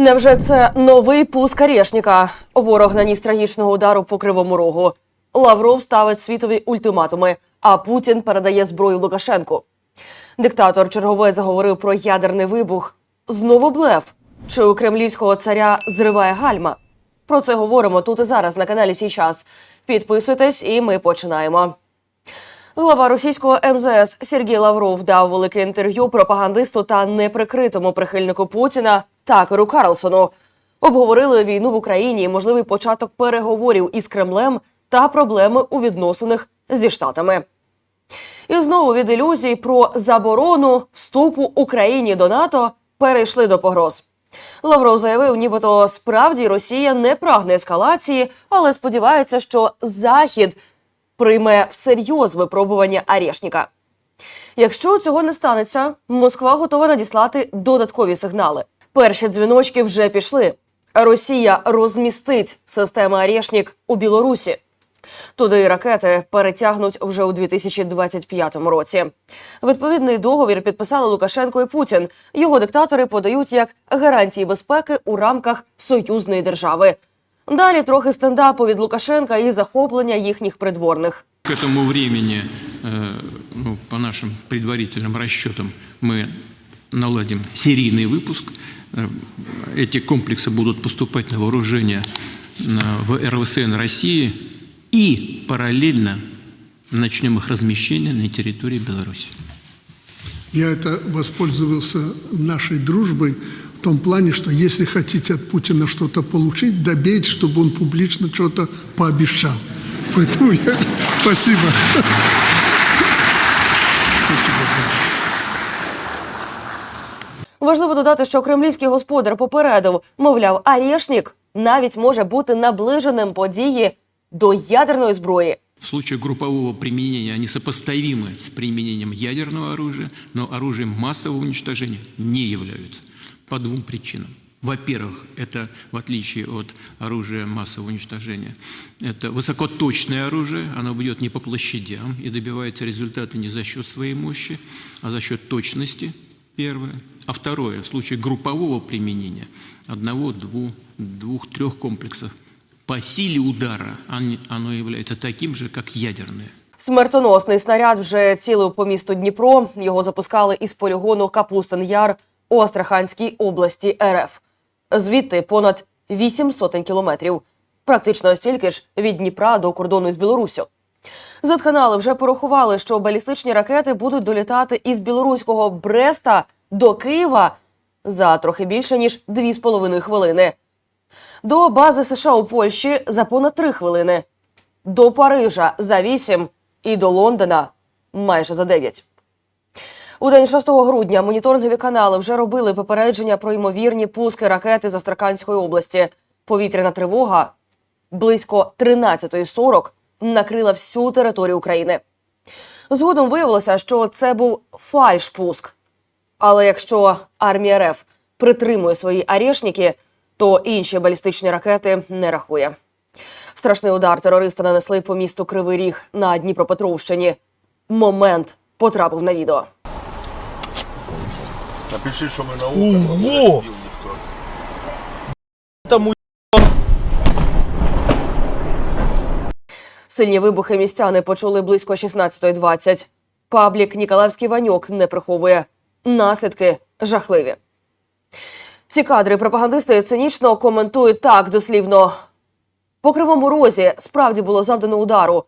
Невже це новий пуск Орешника? Ворог наніс трагічного удару по кривому рогу. Лавров ставить світові ультиматуми, а Путін передає зброю Лукашенку. Диктатор чергове заговорив про ядерний вибух. Знову блеф. Чи у кремлівського царя зриває гальма? Про це говоримо тут і зараз на каналі Січас. Підписуйтесь, і ми починаємо. Глава російського МЗС Сергій Лавров дав велике інтерв'ю пропагандисту та неприкритому прихильнику Путіна Такеру Карлсону. Обговорили війну в Україні, можливий початок переговорів із Кремлем та проблеми у відносинах зі штатами. І знову від ілюзій про заборону вступу Україні до НАТО перейшли до погроз. Лавров заявив, нібито справді Росія не прагне ескалації, але сподівається, що Захід прийме всерйоз випробування Арешніка. Якщо цього не станеться, Москва готова надіслати додаткові сигнали. Перші дзвіночки вже пішли. Росія розмістить системи Арешнік у Білорусі. Туди ракети перетягнуть вже у 2025 році. Відповідний договір підписали Лукашенко і Путін. Його диктатори подають як гарантії безпеки у рамках союзної держави. Далі трохи стендапу від Лукашенка і захоплення їхніх придворних. К этому времени, э, ну, по нашим предварительным расчетам, мы наладим серийный выпуск. Э, Эти комплексы будут поступать на вооружение э, в РВСН России и параллельно начнем их размещение на территории Беларуси. Я это воспользовался нашей дружбой в том плане, что если хотите от Путина что-то получить, добейте, чтобы он публично что-то пообещал. Поэтому я... Спасибо. Важливо додати, що кремлівський господар попередив, мовляв, Арешнік навіть може бути наближеним події до ядерної зброї. В случае группового применения они сопоставимы с применением ядерного оружия, но оружием массового уничтожения не являются. По двум причинам. Во-первых, это, в отличие от оружия массового уничтожения, это высокоточное оружие, оно бьет не по площадям и добивается результата не за счет своей мощи, а за счет точности, первое. А второе, в случае группового применения одного, двух, двух трех комплексов по силе удара оно является таким же, как ядерное. Смертоносний снаряд вже цілив по місту Дніпро. Його запускали із полігону Капустин Яр у Астраханській області РФ. Звідти понад 8 сотень кілометрів. Практично стільки ж від Дніпра до кордону з Білоруссю. Затканали вже порахували, що балістичні ракети будуть долітати із білоруського Бреста до Києва за трохи більше ніж 2,5 хвилини. До бази США у Польщі за понад 3 хвилини. До Парижа за 8 і до Лондона майже за 9. У день 6 грудня моніторингові канали вже робили попередження про ймовірні пуски ракети з Астраханської області. Повітряна тривога близько 13.40 накрила всю територію України. Згодом виявилося, що це був фальшпуск. Але якщо армія РФ притримує свої арешники, то інші балістичні ракети не рахує. Страшний удар терористи нанесли по місту Кривий Ріг на Дніпропетровщині. Момент потрапив на відео. Напиши, що ми на ухо, не Ого! Тому Сильні вибухи містяни почули близько 16.20. Паблік Ніколаївський Ваньок не приховує. Наслідки жахливі. Ці кадри пропагандисти цинічно коментують так дослівно. По кривому розі справді було завдано удару,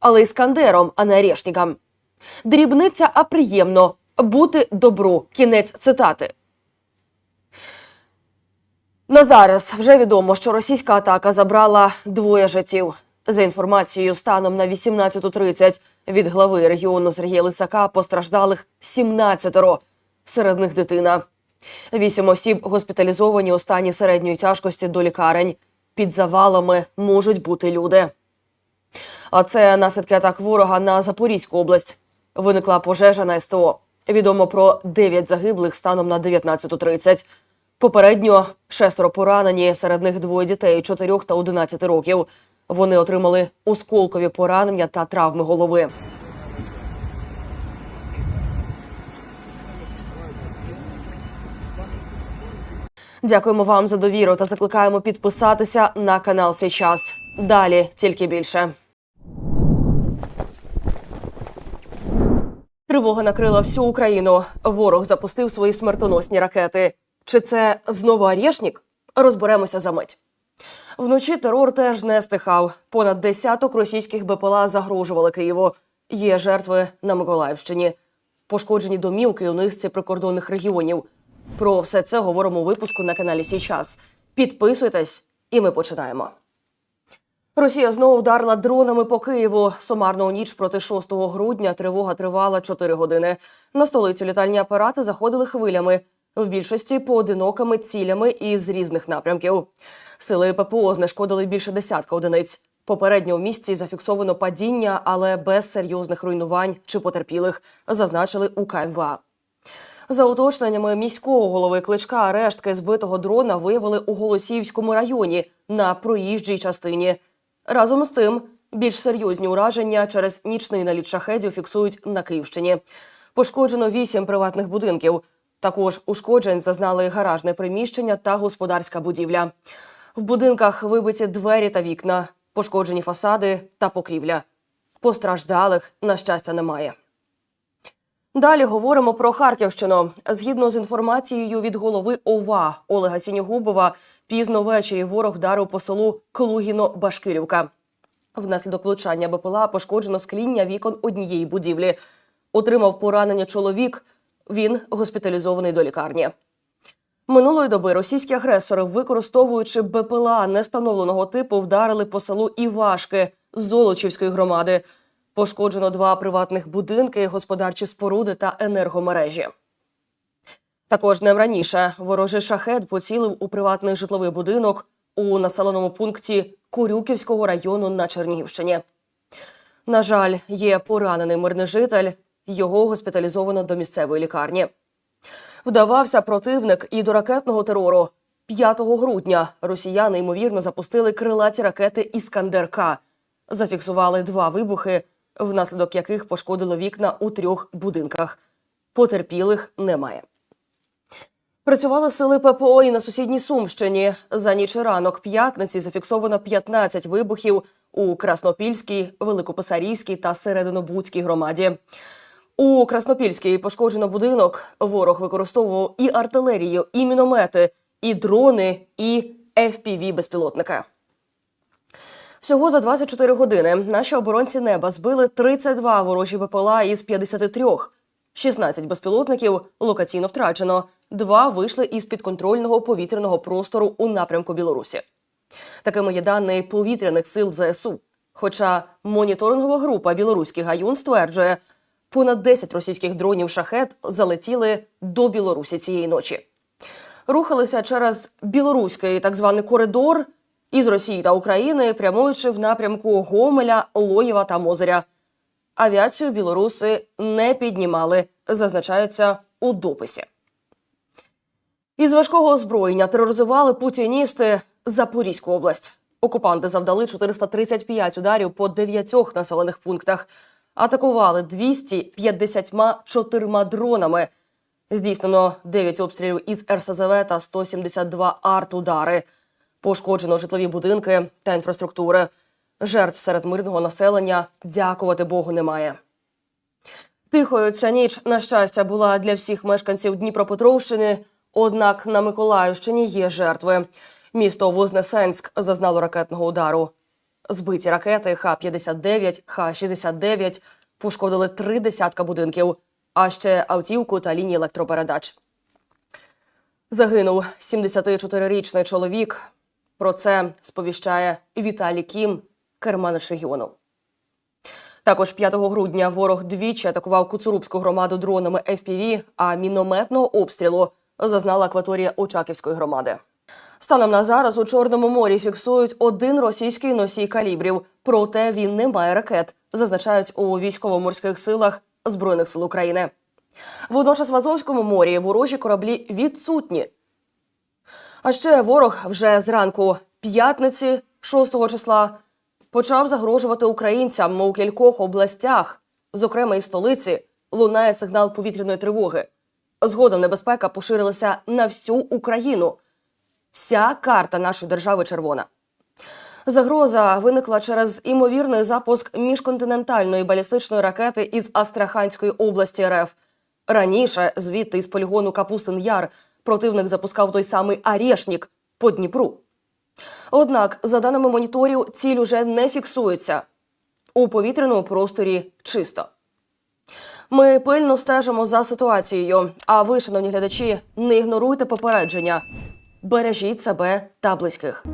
але іскандером, а не Орешникам. Дрібниця, а приємно бути добру. Кінець цитати. На зараз вже відомо, що російська атака забрала двоє життів. За інформацією, станом на 18.30 від глави регіону Сергія Лисака постраждалих 17 серед них дитина. Вісім осіб госпіталізовані у стані середньої тяжкості до лікарень. Під завалами можуть бути люди. А це наслідки атак ворога на Запорізьку область. Виникла пожежа на СТО. Відомо про 9 загиблих станом на 19.30. Попередньо шестеро поранені, серед них двоє дітей 4 та 11 років. Вони отримали осколкові поранення та травми голови. Дякуємо вам за довіру та закликаємо підписатися на канал «Сей час». Далі тільки більше. Тривога накрила всю Україну. Ворог запустив свої смертоносні ракети. Чи це знову Арєшнік? Розберемося за мить. Вночі терор теж не стихав. Понад десяток російських БПЛА загрожували Києву. Є жертви на Миколаївщині. Пошкоджені домівки у низці прикордонних регіонів. Про все це говоримо у випуску на каналі Січас. Підписуйтесь, і ми починаємо. Росія знову вдарила дронами по Києву. Сумарно у ніч проти 6 грудня тривога тривала 4 години. На столицю літальні апарати заходили хвилями. В більшості поодинокими цілями із різних напрямків. Сили ППО знешкодили більше десятка одиниць. Попередньо в місті зафіксовано падіння, але без серйозних руйнувань чи потерпілих, зазначили у КМВА. За уточненнями міського голови кличка, рештки збитого дрона виявили у Голосіївському районі на проїжджій частині. Разом з тим, більш серйозні ураження через нічний наліт шахедів фіксують на Київщині. Пошкоджено вісім приватних будинків. Також ушкоджень зазнали гаражне приміщення та господарська будівля. В будинках вибиті двері та вікна, пошкоджені фасади та покрівля. Постраждалих, на щастя, немає. Далі говоримо про Харківщину. Згідно з інформацією від голови ОВА Олега Сінігубова, пізно ввечері ворог вдарив по селу Клугіно-Башкирівка. Внаслідок влучання БПЛА пошкоджено скління вікон однієї будівлі. Отримав поранення чоловік. Він госпіталізований до лікарні. Минулої доби російські агресори, використовуючи БПЛА нестановленого типу, вдарили по селу Івашки Золочівської громади. Пошкоджено два приватних будинки, господарчі споруди та енергомережі. Також днем раніше ворожий шахет поцілив у приватний житловий будинок у населеному пункті Курюківського району на Чернігівщині. На жаль, є поранений мирний житель. Його госпіталізовано до місцевої лікарні. Вдавався противник і до ракетного терору. 5 грудня росіяни ймовірно запустили крилаті ракети Іскандер-К. Зафіксували два вибухи, внаслідок яких пошкодило вікна у трьох будинках. Потерпілих немає. Працювали сили ППО і на сусідній Сумщині. За ніч і ранок п'ятниці зафіксовано 15 вибухів у Краснопільській, Великописарівській та Серединобудській громаді. У Краснопільській пошкоджено будинок. Ворог використовував і артилерію, і міномети, і дрони, і fpv безпілотника. Всього за 24 години наші оборонці неба збили 32 ворожі БПЛА із 53. 16 безпілотників локаційно втрачено. Два вийшли із підконтрольного повітряного простору у напрямку Білорусі. Такими є дані повітряних сил ЗСУ. Хоча моніторингова група Білоруський гаюн стверджує, понад 10 російських дронів шахет залетіли до Білорусі цієї ночі. Рухалися через білоруський так званий коридор із Росії та України, прямуючи в напрямку Гомеля, Лоєва та Мозиря. Авіацію білоруси не піднімали, зазначається у дописі. Із важкого озброєння тероризували путіністи Запорізьку область. Окупанти завдали 435 ударів по дев'ятьох населених пунктах. Атакували 254 дронами. Здійснено 9 обстрілів із РСЗВ та 172 артудари. Пошкоджено житлові будинки та інфраструктури. Жертв серед мирного населення дякувати Богу немає. Тихою ця ніч, на щастя, була для всіх мешканців Дніпропетровщини. Однак на Миколаївщині є жертви. Місто Вознесенськ зазнало ракетного удару. Збиті ракети Х-59, Х-69 пошкодили три десятка будинків, а ще автівку та лінії електропередач. Загинув 74-річний чоловік. Про це сповіщає Віталій Кім, керманич регіону. Також 5 грудня ворог двічі атакував Куцурубську громаду дронами FPV, а мінометного обстрілу зазнала акваторія Очаківської громади. Станом на зараз у Чорному морі фіксують один російський носій калібрів, проте він не має ракет, зазначають у військово-морських силах Збройних сил України. Водночас в Азовському морі ворожі кораблі відсутні. А ще ворог вже зранку п'ятниці, 6 числа, почав загрожувати українцям у кількох областях, зокрема і столиці, лунає сигнал повітряної тривоги. Згодом небезпека поширилася на всю Україну. Вся карта нашої держави червона. Загроза виникла через імовірний запуск міжконтинентальної балістичної ракети із Астраханської області РФ. Раніше звідти із полігону Капустин Яр противник запускав той самий Арєшнік по Дніпру. Однак, за даними моніторів, ціль уже не фіксується. У повітряному просторі чисто. Ми пильно стежимо за ситуацією. А ви, шановні глядачі, не ігноруйте попередження. Бережіть себе та близьких.